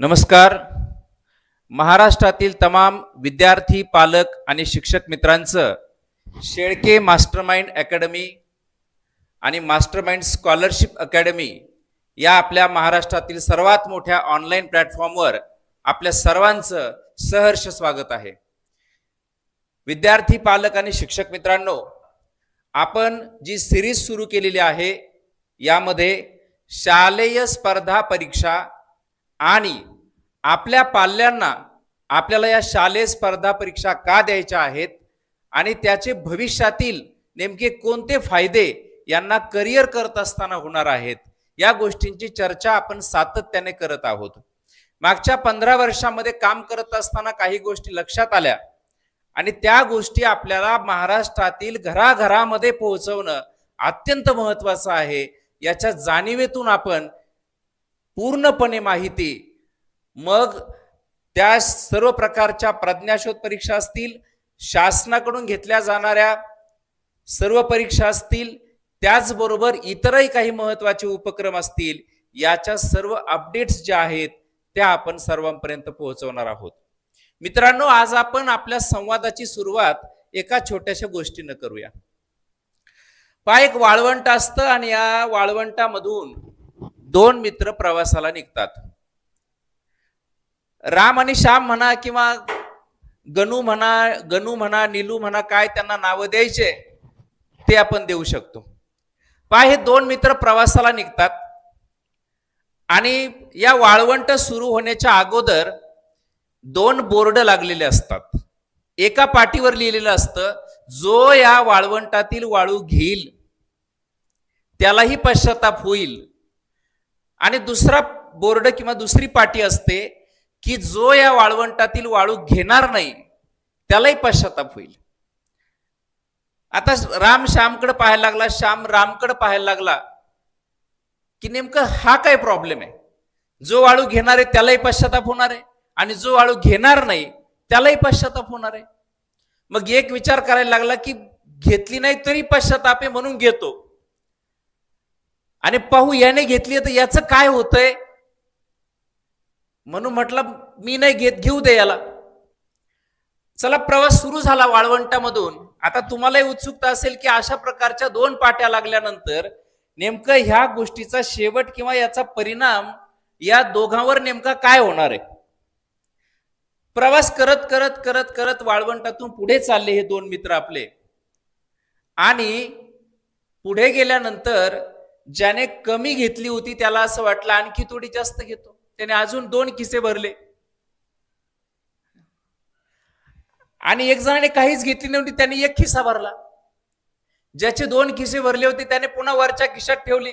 नमस्कार. महाराष्ट्रातील तमाम विद्यार्थी पालक आणि शिक्षक मित्रांचं शेळके मास्टरमाइंड अकॅडमी आणि मास्टरमाइंड स्कॉलरशिप अकॅडमी या आपल्या महाराष्ट्रातील सर्वात मोठ्या ऑनलाईन प्लॅटफॉर्मवर आपल्या सर्वांचं सहर्ष स्वागत आहे. विद्यार्थी पालक आणि शिक्षक मित्रांनो आपण जी सिरीज सुरू केलेली आहे यामध्ये शालेय स्पर्धा परीक्षा आणि आपल्या पाल्यांना आपल्याला या शालेय स्पर्धा परीक्षा का द्यायच्या आहेत आणि त्याचे भविष्यातील नेमके कोणते फायदे यांना करिअर करत असताना होणार आहेत या गोष्टींची चर्चा आपण सातत्याने करत आहोत. मागच्या पंधरा वर्षामध्ये काम करत असताना काही गोष्टी लक्षात आल्या आणि त्या गोष्टी आपल्याला महाराष्ट्रातील घराघरामध्ये पोहोचवणं अत्यंत महत्वाचं आहे. याच्या जाणीवेतून आपण पूर्णपणे माहिती. मग त्या सर्व प्रकारच्या प्रज्ञाशोध परीक्षा असतील शासनाकडून घेतल्या जाणाऱ्या सर्व परीक्षा असतील त्याचबरोबर इतरही काही महत्त्वाचे उपक्रम असतील याच्या सर्व अपडेट्स ज्या आहेत त्या आपण सर्वांपर्यंत पोहोचवणार आहोत. मित्रांनो आज आपण आपल्या संवादाची सुरुवात एका छोट्याशा गोष्टीनं करूया. पहा एक वाळवंट असतं आणि या वाळवंटामधून दोन मित्र प्रवासाला निघतात. राम आणि श्याम म्हणा किंवा गणू म्हणा गणू म्हणा नीलू म्हणा काय त्यांना नावं द्यायचे ते आपण देऊ शकतो. पहा हे दोन मित्र प्रवासाला निघतात. आणि या वाळवंट सुरू होण्याच्या अगोदर दोन बोर्ड लागलेले असतात. एका पाठीवर लिहिलेलं असतं जो या वाळवंटातील वाळू घेईल त्यालाही पश्चाताप होईल. आणि दुसरा बोर्ड किंवा दुसरी पाटी असते की जो या वाळवंटातील वाळू घेणार नाही त्यालाही पश्चाताप होईल. आता राम श्यामकडे पाहायला लागला श्याम रामकडे पाहायला लागला की नेमकं हा काय प्रॉब्लेम आहे? जो वाळू घेणार आहे त्यालाही पश्चाताप होणार आहे आणि जो वाळू घेणार नाही त्यालाही पश्चाताप होणार आहे. मग एक विचार करायला लागला की घेतली नाही तरी पश्चाताप आहे म्हणून घेतो. आणि पाहू याने घेतली तर याचं काय होतंय? म्हणून म्हटलं मी नाही घेत घेऊ दे याला. चला प्रवास सुरू झाला वाळवंटामधून. आता तुम्हालाही उत्सुकता असेल की अशा प्रकारच्या दोन पाट्या लागल्यानंतर नेमकं ह्या गोष्टीचा शेवट किंवा याचा परिणाम या दोघांवर नेमका काय होणार आहे? प्रवास करत करत करत करत वाळवंटातून पुढे चालले हे दोन मित्र आपले. आणि पुढे गेल्यानंतर ज्याने कमी घेतली होती त्याला असं वाटलं आणखी थोडी जास्त घेतो. त्याने अजून दोन किसे भरले. आणि एक जणाने काहीच घेतली नव्हती त्याने एक खिसा भरला. ज्याचे दोन खिसे भरले होते त्याने पुन्हा वरच्या खिशात ठेवले.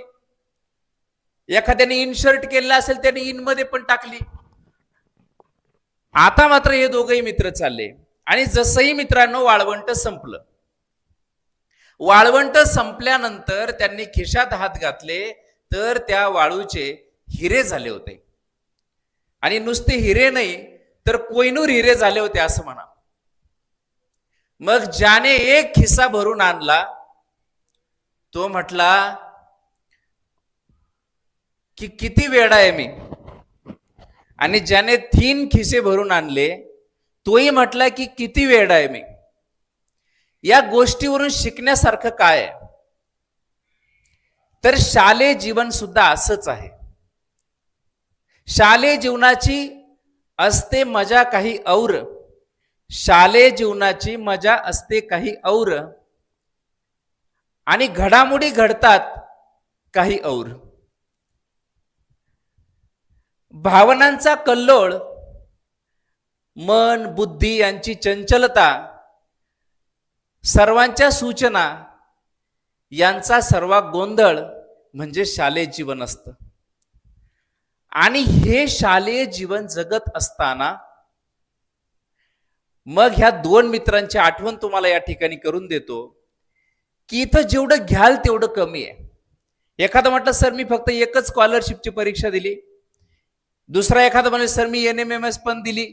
एखाद्याने इनशर्ट केलेला असेल त्याने इनमध्ये पण टाकली. आता मात्र हे दोघही मित्र चालले. आणि जसंही मित्रांनो वाळवंट संपलं. वाळवंट संपल्यानंतर त्यांनी खिशात हात घातले तर त्या वाळूचे हिरे झाले होते. आणि नुसते हिरे नाही तर कोयनूर हिरे झाले होते असं म्हणा. मग ज्याने एक खिस्सा भरून आणला तो म्हटला की किती वेळा आहे मी. आणि ज्याने तीन खिसे भरून आणले तोही म्हटला की किती वेळ आहे मी. या गोष्टीवरून शिकण्यासारखं काय आहे? तर शालेय जीवन सुद्धा असंच आहे. शालेय जीवनाची असते मजा काही और शालेय जीवनाची मजा असते काही और आणि घडामोडी घडतात काही और. भावनांचा कल्लोळ मन बुद्धी यांची चंचलता सर्वांच्या सूचना यांचा सर्व गोंधळ म्हणजे शालेय जीवन असतं. आणि हे शालेय जीवन जगत असताना मग ह्या दोन मित्रांची आठवण तुम्हाला या ठिकाणी करून देतो की इथं जेवढं घ्याल तेवढं कमी आहे. एखादं म्हटलं सर मी फक्त एकच स्कॉलरशिपची परीक्षा दिली. दुसरा एखादा म्हणजे सर मी एन एम एम एस पण दिली.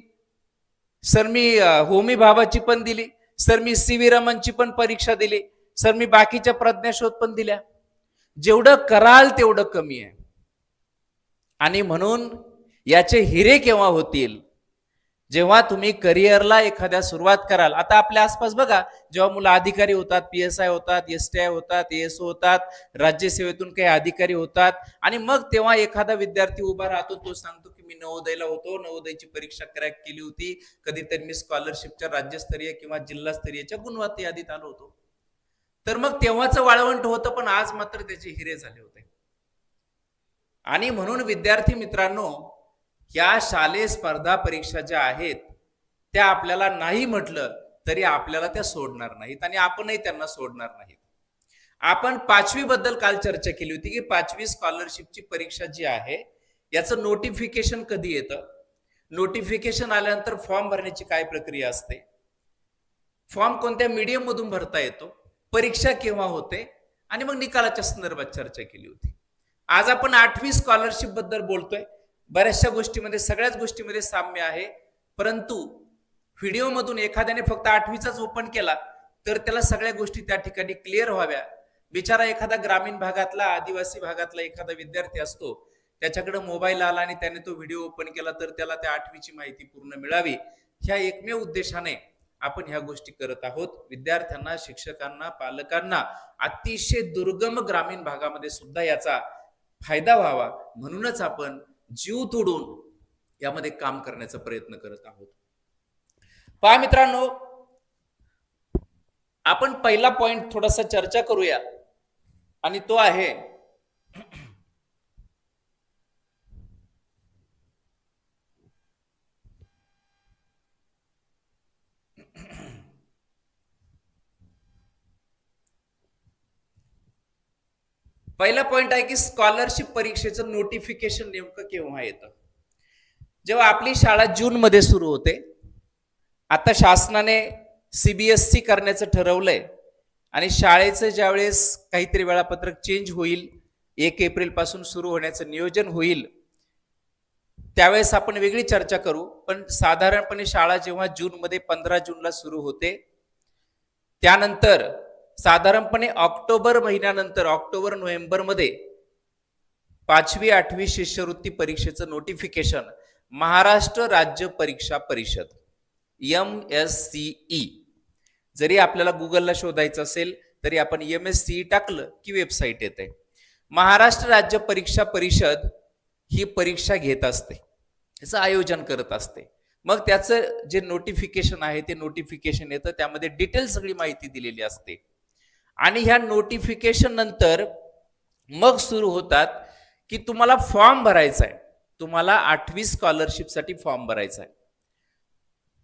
सर मी होमी भाबाची पण दिली. सर मी सी व्ही रमनची पण परीक्षा दिली. सर मी बाकीच्या प्रज्ञाशोध पण दिल्या. जेवढं कराल तेवढं कमी आहे. आणि म्हणून याचे हिरे केव्हा होतील? जेव्हा तुम्ही करिअरला एखाद्या सुरुवात कराल. आता आपल्या आसपास बघा जेव्हा मुलं अधिकारी होतात पी एस आय होतात एस टी आय होतात एस होतात राज्यसेवेतून काही अधिकारी होतात आणि मग तेव्हा एखादा विद्यार्थी उभा राहतो तो सांगतो नवोदयला होतो. नवोदयची परीक्षा क्रॅक केली होती. कधीतरी मी स्कॉलरशिपच्या राज्यस्तरीय किंवा जिल्हास्तरीयच्या गुणवत्ता यादीत आलो होतो. तर मग तेव्हाच वाळवंट होतं पण आज मात्र त्याचे हिरे झाले होते. आणि म्हणून विद्यार्थी मित्रांनो या शालेय स्पर्धा परीक्षा ज्या आहेत त्या आपल्याला नाही म्हटलं तरी आपल्याला त्या सोडणार नाहीत आणि आपणही त्यांना सोडणार नाहीत. आपण पाचवी बद्दल काल चर्चा केली होती की पाचवी स्कॉलरशिपची परीक्षा जी आहे याचं नोटिफिकेशन कधी येतं? नोटिफिकेशन आल्यानंतर फॉर्म भरण्याची काय प्रक्रिया असते? फॉर्म कोणत्या मीडियम मधून भरता येतो? परीक्षा केव्हा होते? आणि मग निकालाच्या संदर्भात चर्चा केली होती. आज आपण आठवी स्कॉलरशिपबद्दल बोलतोय. बऱ्याचशा गोष्टीमध्ये सगळ्याच गोष्टीमध्ये साम्य आहे. परंतु व्हिडिओमधून एखाद्याने फक्त आठवीचाच ओपन केला तर त्याला सगळ्या गोष्टी त्या ठिकाणी क्लिअर व्हाव्या. बिचारा एखादा ग्रामीण भागातला आदिवासी भागातला एखादा विद्यार्थी असतो त्याच्याकडे मोबाईल आला आणि त्याने तो व्हिडिओ ओपन केला तर त्याला त्या आठवीची माहिती पूर्ण मिळावी. ह्या एकमेव उद्देशाने आपण ह्या गोष्टी करत आहोत. विद्यार्थ्यांना शिक्षकांना पालकांना अतिशय दुर्गम ग्रामीण भागामध्ये सुद्धा याचा फायदा व्हावा म्हणूनच आपण जीव तोडून यामध्ये काम करण्याचा प्रयत्न करत आहोत. पहा मित्रांनो आपण पहिला पॉइंट थोडासा चर्चा करूया. आणि तो आहे पहिला पॉइंट आहे की स्कॉलरशिप परीक्षेचं नोटिफिकेशन नेमकं केव्हा येतं? जेव्हा आपली शाळा जून मध्ये सुरू होते आता शासनाने सीबीएसई करण्याचं ठरवलंय आणि शाळेचं ज्यावेळेस काहीतरी वेळापत्रक चेंज होईल एक एप्रिलपासून सुरू होण्याचं नियोजन होईल त्यावेळेस आपण वेगळी चर्चा करू. पण साधारणपणे शाळा जेव्हा जून मध्ये पंधरा जूनला सुरू होते त्यानंतर साधारणपणे ऑक्टोबर महिन्यानंतर ऑक्टोबर नोव्हेंबरमध्ये पाचवी आठवी शिष्यवृत्ती परीक्षेचं नोटिफिकेशन महाराष्ट्र राज्य परीक्षा परिषद एम एस सीई जरी आपल्याला गुगलला शोधायचं असेल तरी आपण एम एस सीई टाकलं की वेबसाईट येते. महाराष्ट्र राज्य परीक्षा परिषद ही परीक्षा घेत असते. याचं आयोजन करत असते. मग त्याचं जे नोटिफिकेशन आहे ते नोटिफिकेशन येतं. त्यामध्ये डिटेल सगळी माहिती दिलेली असते. आणि ह्या नोटिफिकेशन नंतर मग सुरू होतात की तुम्हाला फॉर्म भरायचा आहे. तुम्हाला आठवी स्कॉलरशिपसाठी फॉर्म भरायचा आहे.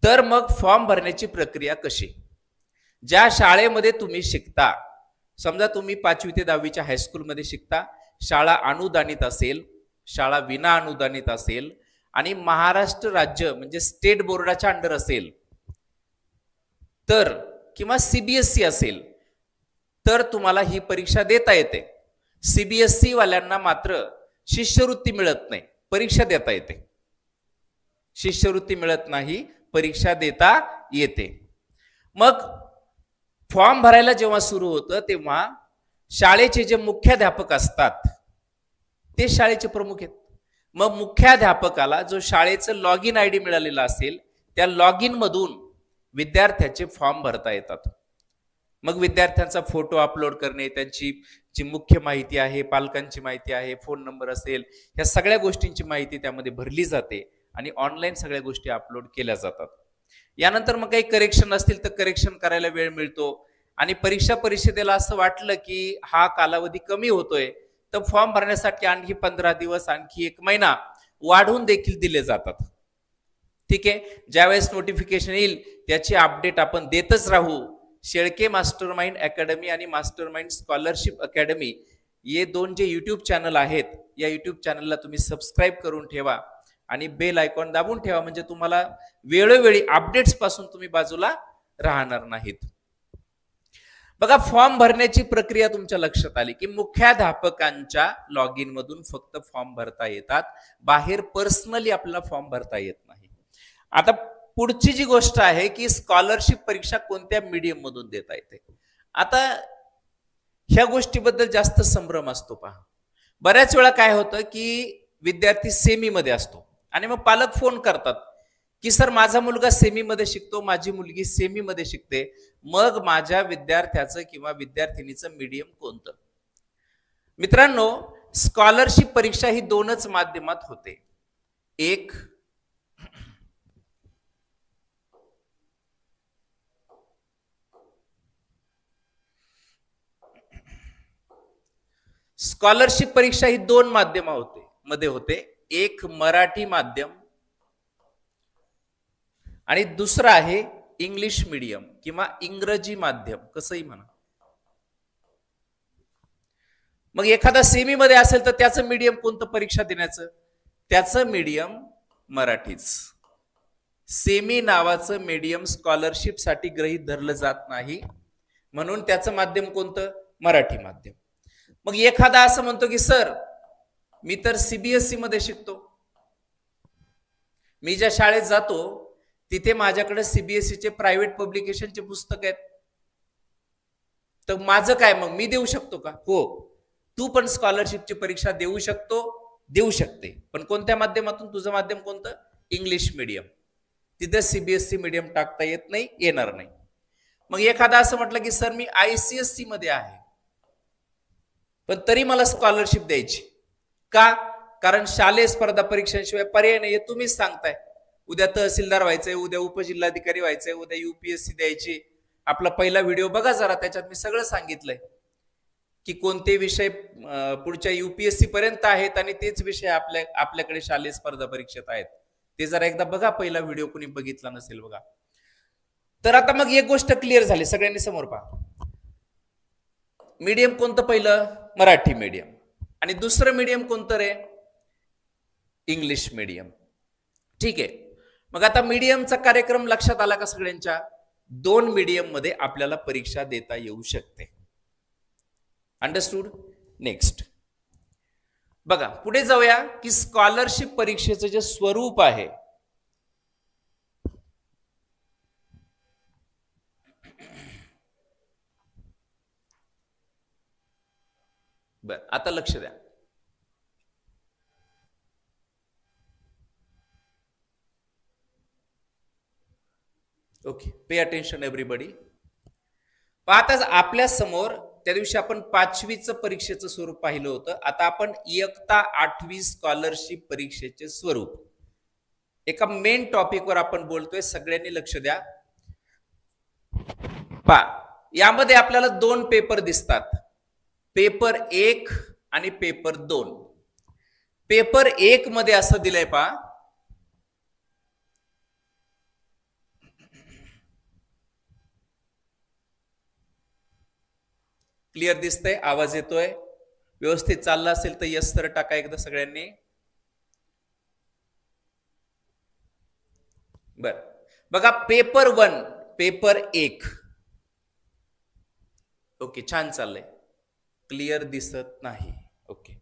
तर मग फॉर्म भरण्याची प्रक्रिया कशी? ज्या शाळेमध्ये तुम्ही शिकता समजा तुम्ही पाचवी ते दहावीच्या हायस्कूलमध्ये शिकता शाळा अनुदानित असेल शाळा विना अनुदानित असेल आणि महाराष्ट्र राज्य म्हणजे स्टेट बोर्डाच्या अंडर असेल तर किंवा सीबीएसई असेल तर तुम्हाला ही परीक्षा देता येते. सीबीएसई वाल्यांना मात्र शिष्यवृत्ती मिळत नाही परीक्षा देता येते. शिष्यवृत्ती मिळत नाही परीक्षा देता येते. मग फॉर्म भरायला जेव्हा सुरू होतं तेव्हा शाळेचे जे मुख्याध्यापक असतात ते शाळेचे प्रमुख आहेत. मग मुख्याध्यापकाला जो शाळेचं लॉग इन आय डी मिळालेला असेल त्या लॉग इन मधून विद्यार्थ्याचे फॉर्म भरता येतात. मग विद्यार्थ्यांचा फोटो अपलोड करणे त्यांची जी मुख्य माहिती आहे पालकांची माहिती आहे फोन नंबर असेल ह्या सगळ्या गोष्टींची माहिती त्यामध्ये भरली जाते आणि ऑनलाईन सगळ्या गोष्टी अपलोड केल्या जातात. यानंतर मग काही करेक्शन असतील तर करेक्शन करायला वेळ मिळतो आणि परीक्षा परिषदेला असं वाटलं की हा कालावधी कमी होतोय तर फॉर्म भरण्यासाठी आणखी पंधरा दिवस आणखी एक महिना वाढवून देखील दिले जातात. ठीक आहे? ज्यावेळेस नोटिफिकेशन येईल त्याची अपडेट आपण देतच राहू. शेळके मास्टर माइंड अकॅडमी आणि मास्टर माइंड स्कॉलरशिप अकॅडमी हे दोन जे यूट्यूब चॅनल आहेत या यूट्यूब चॅनलला तुम्ही सबस्क्राईब करून ठेवा आणि बेल आयकॉन दाबून ठेवा म्हणजे तुम्हाला वेळोवेळी अपडेट्सपासून तुम्ही बाजूला राहणार नाहीत. बघा फॉर्म भरण्याची प्रक्रिया तुमच्या लक्षात आली की मुख्याध्यापकांच्या लॉग इन मधून फक्त फॉर्म भरता येतात बाहेर पर्सनली आपल्याला फॉर्म भरता येत नाही. आता पुढची जी गोष्ट आहे की स्कॉलरशिप परीक्षा कोणत्या मीडियम मधून देता येते? आता ह्या गोष्टीबद्दल जास्त संभ्रम असतो पहा. बऱ्याच वेळा काय होतं की विद्यार्थी सेमी मध्ये असतो. आणि मग पालक फोन करतात की सर माझा मुलगा सेमीमध्ये शिकतो माझी मुलगी सेमीमध्ये शिकते. मग माझ्या विद्यार्थ्याचं किंवा विद्यार्थिनीचं मीडियम कोणतं? मित्रांनो स्कॉलरशिप परीक्षा ही दोनच माध्यमात होते. एक स्कॉलरशिप परीक्षा ही दोन माध्यम होते. मध्ये होते. एक मराठी माध्यम आणि दुसरं आहे इंग्लिश मीडियम किंवा इंग्रजी माध्यम. कसंही म्हणा. मग एखादा सेमी मध्ये असेल तर त्याचं मीडियम कोणतं परीक्षा देण्याचं? त्याचं मीडियम मराठीच. सेमी नावाचं मीडियम स्कॉलरशिपसाठी गृहीत धरलं जात नाही. म्हणून त्याचं माध्यम कोणतं? मराठी माध्यम. मग एखादा असं म्हणतो की सर मी तर सीबीएसई मध्ये शिकतो. मी ज्या शाळेत जातो तिथे माझ्याकडे सीबीएसईचे प्रायव्हेट पब्लिकेशनचे पुस्तक आहेत. तर माझं काय मग? मी देऊ शकतो का? हो तू पण स्कॉलरशिपची परीक्षा देऊ शकतो देऊ शकते. पण कोणत्या माध्यमातून? तुझं माध्यम कोणतं? इंग्लिश मीडियम तिथं सीबीएसई मीडियम टाकता येत नाही येणार नाही. मग एखादा असं म्हटलं की सर मी आयसीएससी मध्ये आहे. पण तरी मला स्कॉलरशिप द्यायची. का? कारण शालेय स्पर्धा परीक्षांशिवाय पर्याय नाही हे तुम्हीच सांगताय. उद्या तहसीलदार व्हायचंय उद्या उपजिल्हाधिकारी व्हायचंय उद्या युपीएससी द्यायची. आपला पहिला व्हिडिओ बघा जरा त्याच्यात मी सगळं सांगितलंय. की कोणते विषय पुढच्या युपीएससी पर्यंत आहेत आणि तेच विषय आपल्या आपल्याकडे शालेय स्पर्धा परीक्षेत आहेत. ते जरा एकदा बघा पहिला व्हिडिओ कुणी बघितला नसेल बघा. तर आता मग एक गोष्ट क्लिअर झाली सगळ्यांनी समोर पहा. मीडियम कोणतं पहिलं? मराठी मीडियम. आणि दुसरं मीडियम कोणतं रे? English medium. ठीक आहे. मग आता मीडियमचा कार्यक्रम लक्षात आला का सगळ्यांच्या? दोन मीडियममध्ये आपल्याला परीक्षा देता येऊ शकते. अंडरस्टूड नेक्स्ट बघा पुढे जाऊया की स्कॉलरशिप परीक्षेचं जे स्वरूप आहे बर आता लक्ष द्या. ओके पे अटेन्शन एव्हरीबडी पाहताच आपल्यासमोर त्या दिवशी आपण पाचवीचं परीक्षेचं स्वरूप पाहिलं होतं. आता आपण इयत्ता आठवी स्कॉलरशिप परीक्षेचे स्वरूप. एका मेन टॉपिकवर आपण बोलतोय सगळ्यांनी लक्ष द्या. पा यामध्ये आपल्याला दोन पेपर दिसतात. पेपर एक आणि पेपर दोन. पेपर एक मध्ये असं दिलंय पा क्लिअर दिसतंय? आवाज येतोय? व्यवस्थित चालला असेल तर यस तर टाका एकदा सगळ्यांनी. बर. बघा पेपर वन पेपर एक. ओके छान चाललंय. क्लिअर दिसत नाही. ओके.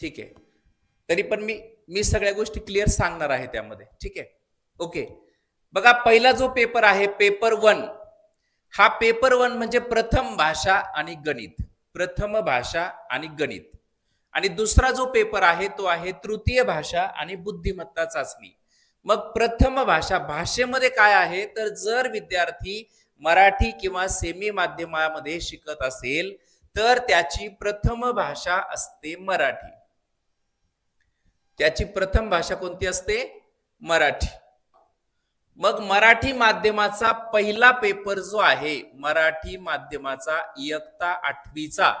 ठीक आहे. तरी पण मी मी सगळ्या गोष्टी क्लिअर सांगणार आहे त्यामध्ये. ठीक आहे? ओके. बघा पहिला जो पेपर आहे पेपर वन. हा पेपर वन म्हणजे प्रथम भाषा आणि गणित. प्रथम भाषा आणि गणित. आणि दुसरा जो पेपर आहे तो आहे तृतीय भाषा आणि बुद्धिमत्ता चाचणी. मग प्रथम भाषा भाषेमध्ये काय आहे? तर जर विद्यार्थी मराठी किंवा सेमी माध्यमामध्ये शिकत असेल तर त्याची प्रथम भाषा असते मराठी. त्याची प्रथम भाषा कोणती असते? मराठी. मग मराठी माध्यमाचा पहिला पेपर जो आहे मराठी माध्यमाचा इयत्ता आठवीचा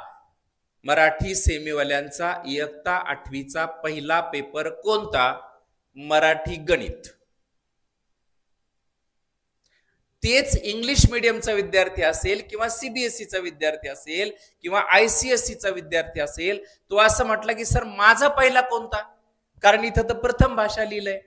मराठी सेमीवाल्यांचा इयत्ता आठवीचा पहिला पेपर कोणता? मराठी गणित. तेच इंग्लिश मिडियमचा विद्यार्थी असेल किंवा सीबीएसईचा विद्यार्थी असेल किंवा आयसीएसईचा विद्यार्थी असेल तो असं म्हटलं की सर माझा पहिला कोणता? कारण इथं तर प्रथम भाषा लिहिलंय.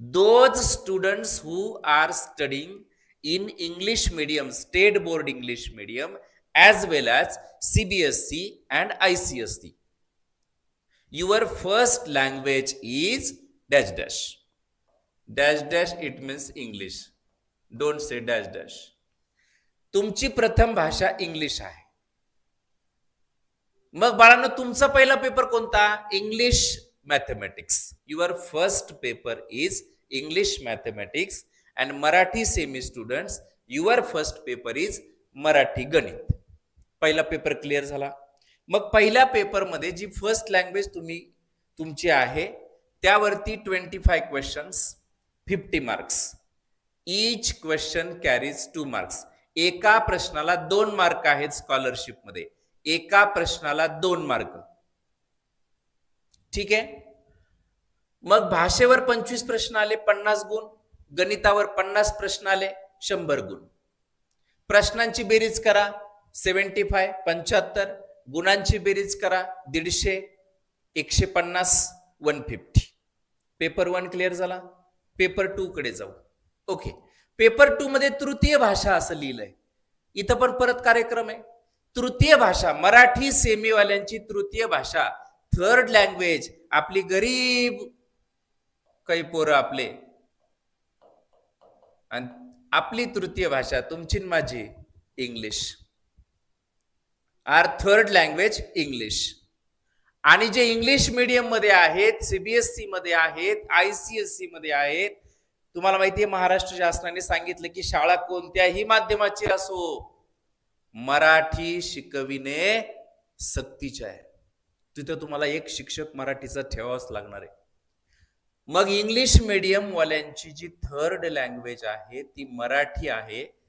Those students who are studying in English medium state board English medium as well as CBSC and ICSC. Your first language is dash dash. Dash dash it means English don't say dash dash. तुमची प्रथम भाषा English आहे मग बाळांना तुमचा पहिला paper कोणता English mathematics. Your first paper is English mathematics and Marathi semi students your first paper is Marathi गणित पहिला पेपर क्लिअर झाला. मग पहिल्या पेपरमध्ये जी फर्स्ट लँग्वेज तुम्ही तुमची आहे त्यावरती twenty five questions fifty marks each question carries two marks एका प्रश्नाला दोन मार्क आहेत स्कॉलरशिपमध्ये एका प्रश्नाला दोन मार्क ठीक आहे? मग भाषेवर पंचवीस प्रश्न आले पन्नास गुण. गणितावर पन्नास प्रश्न आले शंभर गुण. प्रश्नांची बेरीज करा सेव्हन्टी फाय पंच्याहत्तर. गुणांची बेरीज करा दीडशे एकशे पन्नास one fifty. Paper one clear झाला? पेपर टू कडे जाऊ. ओके. पेपर टू मध्ये तृतीय भाषा असं लिहिलंय. इथं पण परत कार्यक्रम आहे. तृतीय भाषा मराठी सेमीवाल्यांची तृतीय भाषा. थर्ड लँग्वेज आपली गरीब काही पोरं आपले. आणि आपली तृतीय भाषा तुमची माझी English are third language English आणि जे इंग्लिश मीडियममध्ये आहेत सीबीएसई मध्ये आहेत आयसीएससी मध्ये आहेत तुम्हाला माहिती आहे महाराष्ट्र शासनाने सांगितलं की शाळा कोणत्याही माध्यमाची असो मराठी शिकविणे सक्तीचे आहे. तिथं तुम्हाला एक शिक्षक मराठीचा ठेवावाच लागणार आहे. मग इंग्लिश मीडियम वाल्यांची जी थर्ड लँग्वेज आहे ती मराठी आहे.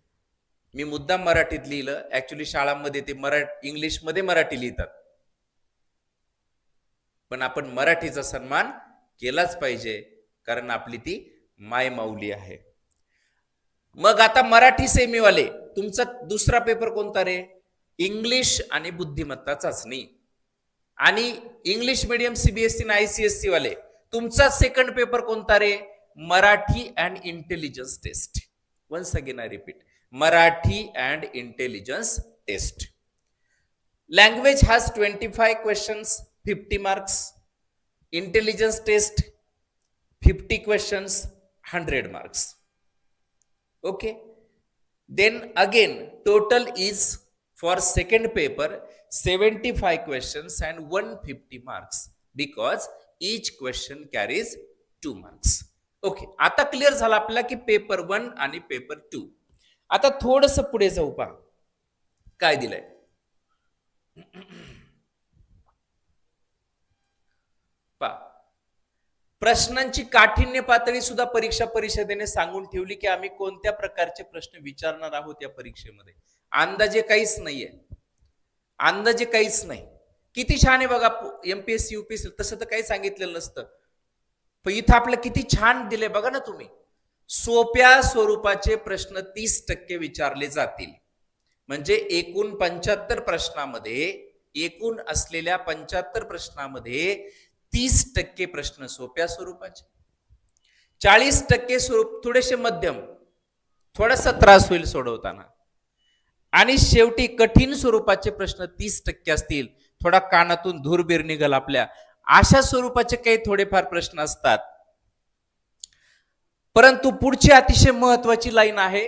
मी मुद्दाम मराठीत लिहिलं. ऍक्च्युली शाळांमध्ये ते मराठी इंग्लिशमध्ये मराठी लिहितात. पण आपण मराठीचा सन्मान केलाच पाहिजे कारण आपली ती मायमाऊली आहे. मग आता मराठी सेमीवाले तुमचा दुसरा पेपर कोणता रे? इंग्लिश आणि बुद्धिमत्ता चाचणी. आणि इंग्लिश मिडियम सीबीएसई आणि आयसीएससी वाले तुमचा सेकंड पेपर कोणता रे? Marathi and intelligence test once again I repeat Marathi and intelligence test language has twenty five questions fifty marks intelligence test fifty questions hundred marks okay then again total is for second paper 75 questions and 150 marks because each question carries 2 marks. Okay आता clear झालं आपला की paper one आणि paper two आता थोडस पुढे जाऊ पहा. काय दिलंय? पहा. प्रश्नांची काठिण्य पातळी सुद्धा परीक्षा परिषदेने सांगून ठेवली की आम्ही कोणत्या प्रकारचे प्रश्न विचारणार आहोत या परीक्षेमध्ये? अंदाजे काहीच नाहीये. अंदाजे काहीच नाही. किती छान आहे बघा एमपीएससी युपीएससी तसं तर काही सांगितलेलं नसतं. पण इथं आपलं किती छान दिले बघा ना तुम्ही. सोप्या स्वरूपाचे प्रश्न तीस टक्के विचारले जातील. म्हणजे एकूण पंच्याहत्तर प्रश्नामध्ये एकूण असलेल्या पंच्याहत्तर प्रश्नामध्ये तीस टक्के प्रश्न सोप्या स्वरूपाचे. चाळीस टक्के स्वरूप थोडेसे मध्यम. थोडासा त्रास होईल सोडवताना. आणि शेवटी कठीण स्वरूपाचे प्रश्न तीस टक्के असतील. थोडा कानातून धूरबीर निघल आपल्या. अशा स्वरूपाचे काही थोडेफार प्रश्न असतात. परंतु पुढची अतिशय महत्वाची लाईन आहे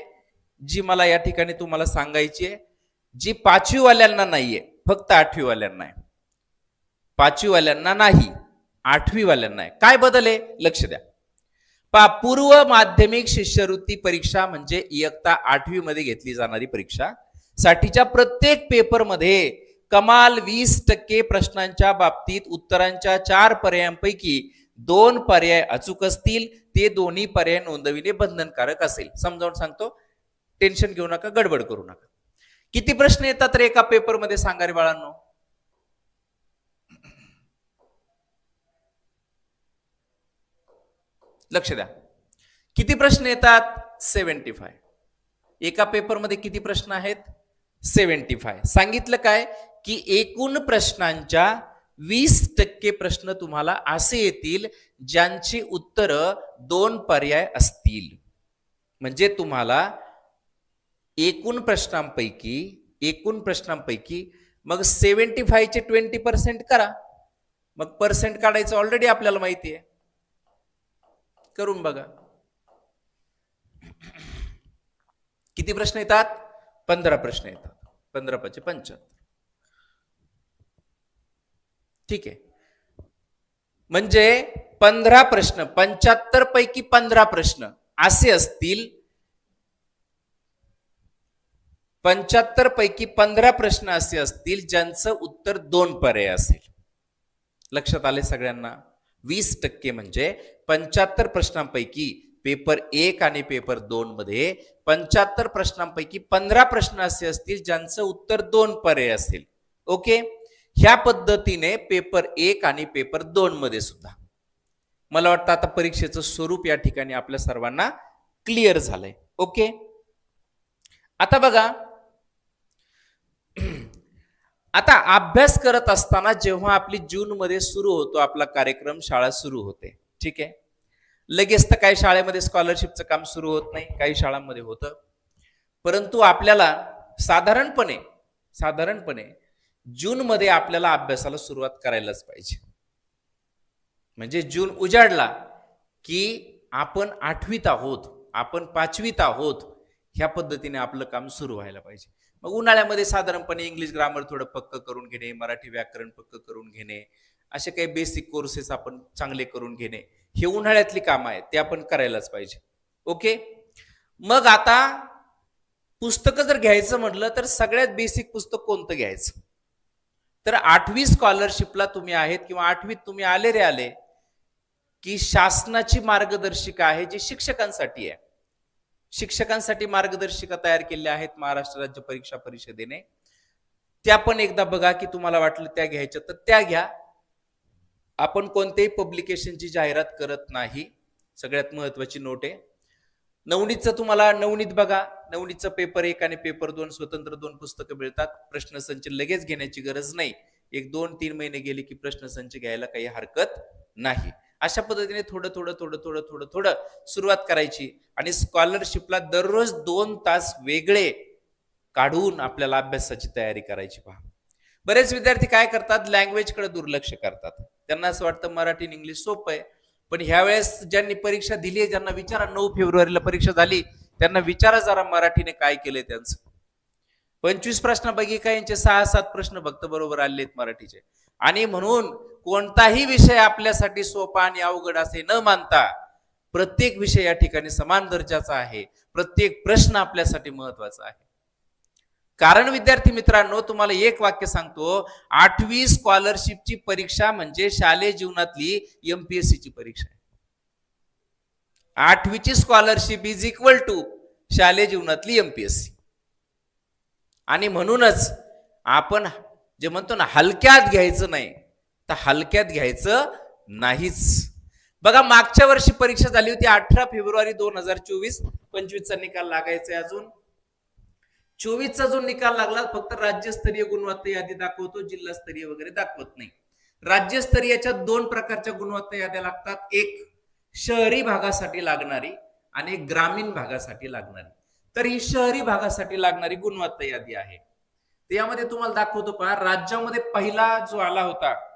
जी मला या ठिकाणी तुम्हाला सांगायची आहे जी पाचवीवाल्यांना नाहीये फक्त आठवीवाल्यांना आहे. पाचवीवाल्यांना नाही आठवीवाल्यांना आहे. काय बदल आहे? लक्ष द्या. पा पूर्व माध्यमिक शिष्यवृत्ती परीक्षा म्हणजे इयत्ता आठवी मध्ये घेतली जाणारी परीक्षा. साठीच्या प्रत्येक पेपरमध्ये कमाल वीस टक्के प्रश्नांच्या बाबतीत उत्तरांच्या चार पर्यायांपैकी दोन पर्याय अचूक असतील ते दोन्ही पर्याय नोंदविणे बंधनकारक असेल. समजावून सांगतो टेन्शन घेऊ नका गडबड करू नका. किती प्रश्न येतात रे एका पेपरमध्ये सांगा रे बाळांनो? लक्ष द्या. किती प्रश्न येतात? Seventy five. एका पेपरमध्ये किती प्रश्न आहेत? Seventy five. सांगितलं काय? की एकूण प्रश्नांच्या वीस टक्के प्रश्न तुम्हाला असे येतील ज्यांची उत्तरं दोन पर्याय असतील. म्हणजे तुम्हाला एकूण प्रश्नांपैकी एकूण प्रश्नांपैकी मग सेव्हन्टी फायचे ट्वेंटी पर्सेंट करा. मग पर्सेंट काढायचं ऑलरेडी आपल्याला माहिती आहे करून बघा. किती प्रश्न येतात? पंधरा प्रश्न येतात. पंधरा पाचशे पंच्याहत्तर. ठीक आहे. म्हणजे पंधरा प्रश्न पंच्याहत्तर पैकी पंधरा प्रश्न असे असतील. पंच्याहत्तर पैकी पंधरा प्रश्न असे असतील ज्यांचं उत्तर दोन पर्याय असेल. लक्षात आले सगळ्यांना? वीस टक्के म्हणजे पंच्याहत्तर प्रश्नांपैकी पेपर एक आणि पेपर दोन मध्ये पंच्याहत्तर प्रश्नांपैकी पंधरा प्रश्न असे असतील ज्यांचं उत्तर दोन पर्याय असेल. ओके? ह्या पद्धतीने पेपर एक आणि पेपर दोन मध्ये सुद्धा. मला वाटतं आता परीक्षेचं स्वरूप या ठिकाणी आपल्या सर्वांना क्लिअर झालंय. ओके? आता बघा. आता अभ्यास करत असताना जेव्हा आपली जून मध्ये सुरू होतो आपला कार्यक्रम शाळा सुरू होते. ठीक आहे? लगेच तर काही शाळेमध्ये स्कॉलरशिपचं काम सुरू होत नाही काही शाळांमध्ये होतं. परंतु आपल्याला साधारणपणे साधारणपणे जून मध्ये आपल्याला अभ्यासाला सुरुवात करायलाच पाहिजे. म्हणजे जून उजाडला की आपण आठवीत आहोत आपण पाचवीत आहोत ह्या पद्धतीने आपलं काम सुरू व्हायला पाहिजे. मग उन्हाळ्यामध्ये साधारणपणे इंग्लिश ग्रामर थोडं पक्क करून घेणे मराठी व्याकरण पक्क करून घेणे असे काही बेसिक कोर्सेस आपण चांगले करून घेणे हे उन्हाळ्यातली कामं आहेत ते आपण करायलाच पाहिजे. ओके मग आता पुस्तकं जर घ्यायचं म्हटलं तर सगळ्यात बेसिक पुस्तक कोणतं घ्यायचं? तर आठवी स्कॉलरशिपला तुम्ही आहेत किंवा आठवीत तुम्ही आले रे आले की शासनाची मार्गदर्शिका आहे जी शिक्षकांसाठी आहे. शिक्षकांसाठी मार्गदर्शिका तयार केल्या आहेत महाराष्ट्र राज्य परीक्षा परिषदेने. त्या पण एकदा बघा की तुम्हाला वाटलं त्या घ्यायच्या तर त्या घ्या. आपण कोणत्याही पब्लिकेशनची जाहिरात करत नाही सगळ्यात महत्वाची नोट आहे. नवनीतचं तुम्हाला नवनीत बघा नवनीतचं पेपर एक आणि पेपर दोन स्वतंत्र दोन पुस्तकं मिळतात. प्रश्नसंच लगेच घेण्याची गरज नाही. एक दोन तीन महिने गेले की प्रश्नसंच घ्यायला काही हरकत नाही. अशा पद्धतीने थोडं थोडं थोडं थोडं थोडं थोडं सुरुवात करायची आणि स्कॉलरशिपला दररोज दोन तास वेगळे काढून आपल्याला अभ्यासाची तयारी करायची पहा. बरेच विद्यार्थी काय करतात? लँग्वेजकडे दुर्लक्ष करतात. त्यांना असं वाटतं मराठी इंग्लिश सोपं आहे. पण ह्या वेळेस ज्यांनी परीक्षा दिली आहे ज्यांना विचारा नऊ फेब्रुवारीला परीक्षा झाली त्यांना विचारा जरा मराठीने काय केलंय त्यांचं. पंचवीस प्रश्नापैकी काय यांचे सहा सात प्रश्न फक्त बरोबर आले आहेत मराठीचे. आणि म्हणून कोणताही विषय आपल्यासाठी सोपा आणि अवघड असे न मानता प्रत्येक विषय या ठिकाणी समान दर्जाचा आहे. प्रत्येक प्रश्न आपल्यासाठी महत्त्वाचा आहे. कारण विद्यार्थी मित्रांनो तुम्हाला एक वाक्य सांगतो. आठवी स्कॉलरशिपची परीक्षा म्हणजे शालेय जीवनातली एमपीएससी ची परीक्षा आहे. आठवीची स्कॉलरशिप इज इक्वल टू शालेय जीवनातली एमपीएससी आणि म्हणूनच आपण जे म्हणतो ना हलक्यात घ्यायचं नाही तर हलक्यात घ्यायचं नाहीच. बघा मागच्या वर्षी परीक्षा झाली होती अठरा फेब्रुवारी दोन हजार चोवीस. पंचवीसचा निकाल लागायचा आहे अजून. चोवीसचा जो निकाल लागला फक्त राज्यस्तरीय गुणवत्ता यादी दाखवतो जिल्हास्तरीय वगैरे दाखवत नाही. राज्यस्तरीयच्या दोन प्रकारच्या गुणवत्ता याद्या लागतात. एक शहरी भागासाठी लागणारी आणि एक ग्रामीण भागासाठी लागणारी. तर ही शहरी भागासाठी लागणारी गुणवत्ता यादी आहे. यामध्ये तुम्हाला दाखवतो पहा राज्यामध्ये पहिला जो आला होता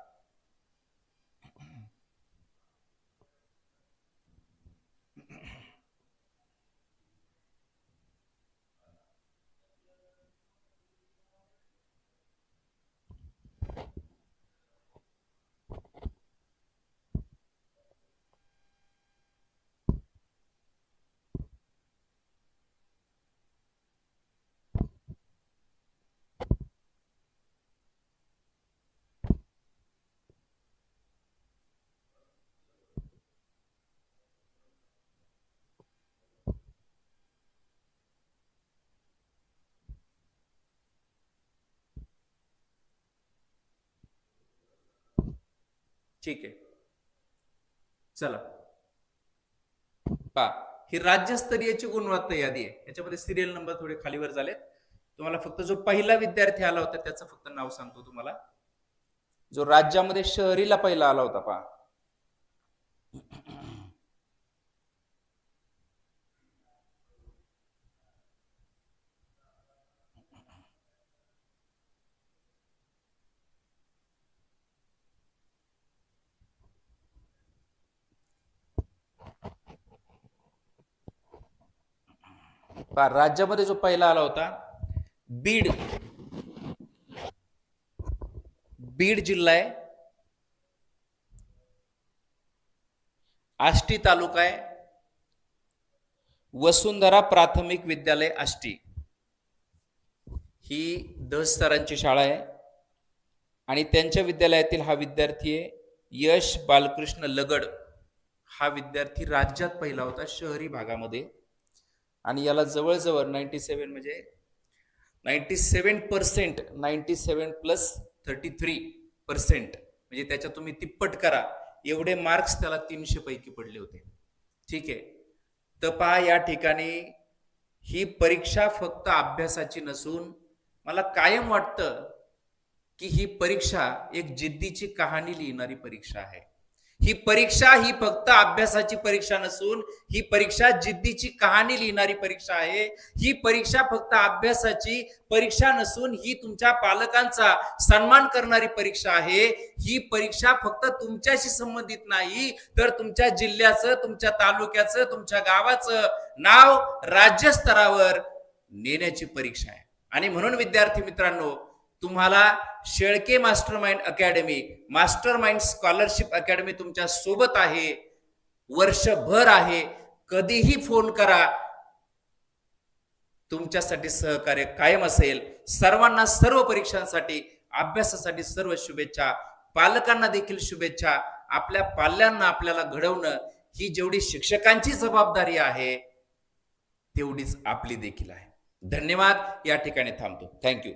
ठीक आहे. चला. पा ही राज्यस्तरीयची गुणवत्ता यादी आहे. याच्यामध्ये सिरियल नंबर थोडे खालीवर झालेत. तुम्हाला फक्त जो पहिला विद्यार्थी आला होता त्याचं फक्त नाव सांगतो तुम्हाला. जो राज्यामध्ये शहरीला पहिला आला होता पहा. पहा राज्यामध्ये जो पहिला आला होता बीड. बीड जिल्हा आहे. आष्टी तालुका आहे. वसुंधरा प्राथमिक विद्यालय आष्टी. ही दस शाळा आहे. आणि त्यांच्या विद्यालयातील हा विद्यार्थी आहे यश बालकृष्ण लगड. हा विद्यार्थी राज्यात पहिला होता शहरी भागामध्ये. आणि याला जवळजवळ नाईन्टी सेवन म्हणजे ninety seven percent ninety seven plus thirty three percent म्हणजे त्याच्या तुम्ही तिप्पट करा. एवढे मार्क्स त्याला तीनशे पैकी पडले होते. ठीक आहे? तर पहा या ठिकाणी ही परीक्षा फक्त अभ्यासाची नसून मला कायम वाटतं की ही परीक्षा एक जिद्दीची कहाणी लिहिणारी परीक्षा आहे. ही परीक्षा ही फक्त अभ्यासाची परीक्षा नसून ही परीक्षा जिद्दीची कहाणी लिहिणारी परीक्षा आहे. ही परीक्षा फक्त अभ्यासाची परीक्षा नसून ही तुमच्या पालकांचा सन्मान करणारी परीक्षा आहे. ही परीक्षा फक्त तुमच्याशी संबंधित नाही तर तुमच्या जिल्ह्याचं तुमच्या तालुक्याचं तुमच्या गावाचं नाव राज्यस्तरावर नेण्याची परीक्षा आहे. आणि म्हणून विद्यार्थी मित्रांनो तुम्हाला Shelke master mind academy master mind scholarship academy तुमच्यासोबत आहे. वर्षभर आहे. कधीही फोन करा. तुमच्यासाठी सहकार्य कायम असेल. सर्वांना सर्व परीक्षांसाठी अभ्यासासाठी सर्व शुभेच्छा. पालकांना देखील शुभेच्छा. आपल्या पाल्यांना आपल्याला घडवणं ही जेवढी शिक्षकांची जबाबदारी आहे तेवढीच आपली देखील आहे. धन्यवाद. या ठिकाणी थांबतो. थँक्यू